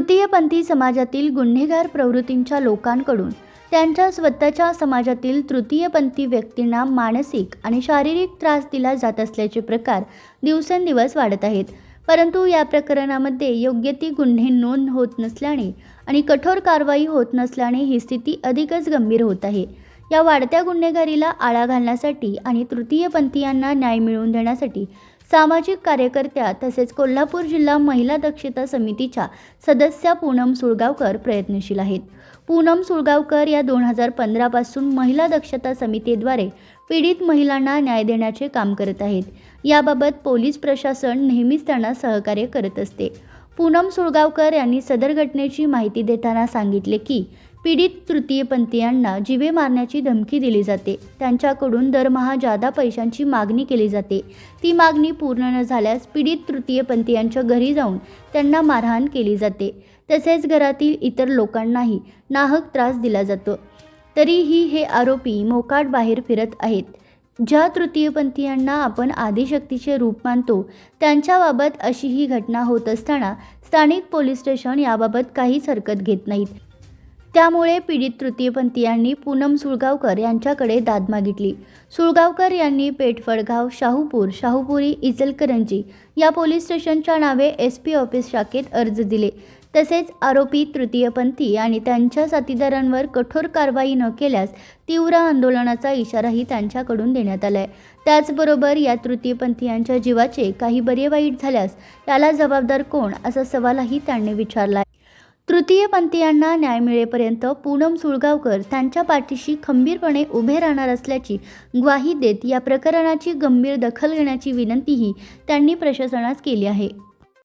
तृतीयपंथी समाजातील गुन्हेगार प्रवृत्तींच्या लोकांकडून त्यांच्या स्वतःच्या समाजातील तृतीयपंथी व्यक्तींना मानसिक आणि शारीरिक त्रास दिला जात असल्याचे प्रकार दिवसेंदिवस वाढत आहेत. परंतु या प्रकरणामध्ये योग्य ती गुन्हे नोंद होत नसल्याने आणि कठोर कारवाई होत नसल्याने ही स्थिती अधिकच गंभीर होत आहे. या वाढत्या गुन्हेगारीला आळा घालण्यासाठी आणि तृतीयपंथीयांना न्याय मिळवून देण्यासाठी सामाजिक कार्यकर्त्या तसेच कोल्हापूर जिल्हा महिला दक्षता समितीच्या सदस्या पूनम सुळगावकर प्रयत्नशील आहेत. पूनम सुळगावकर या दोन हजार पंधरापासून महिला दक्षता समितीद्वारे पीडित महिलांना न्याय देण्याचे काम करत आहेत. याबाबत पोलीस प्रशासन नेहमीच त्यांना सहकार्य करत असते. पूनम सुळगावकर यांनी सदर घटनेची माहिती देताना सांगितले की पीडित तृतीयपंथीयांना जीवे मारण्याची धमकी दिली जाते. त्यांच्याकडून दरमहा जादा पैशांची मागणी केली जाते. ती मागणी पूर्ण न झाल्यास पीडित तृतीयपंथीयांच्या घरी जाऊन त्यांना मारहाण केली जाते. तसेच घरातील इतर लोकांनाही नाहक त्रास दिला जातो. तरीही हे आरोपी मोकाट बाहेर फिरत आहेत. ज्या तृतीयपंथीयांना आपण आदिशक्तीचे रूप मानतो त्यांच्याबाबत अशी ही घटना होत असताना स्थानिक पोलीस स्टेशन याबाबत काहीच हरकत घेत नाहीत. त्यामुळे पीडित तृतीयपंथीयांनी पूनम सुळगावकर यांच्याकडे दाद मागितली. सुळगावकर यांनी पेठफडगाव शाहूपूर शाहूपुरी इचलकरंजी या पोलीस स्टेशनच्या नावे एस पी ऑफिस शाखेत अर्ज दिले. तसेच आरोपी तृतीयपंथी आणि त्यांच्या साथीदारांवर कठोर कारवाई न केल्यास तीव्र आंदोलनाचा इशाराही त्यांच्याकडून देण्यात आला आहे त्याचबरोबर या तृतीयपंथीयांच्या जीवाचे काही बरे वाईट झाल्यास याला जबाबदार कोण असा सवालही त्यांनी विचारला आहे तृतीयपंथीयांना न्याय मिळेपर्यंत पूनम सुळगावकर त्यांच्या पाठीशी खंबीरपणे उभे राहणार असल्याची ग्वाही देत या प्रकरणाची गंभीर दखल घेण्याची विनंतीही त्यांनी प्रशासनास केली आहे.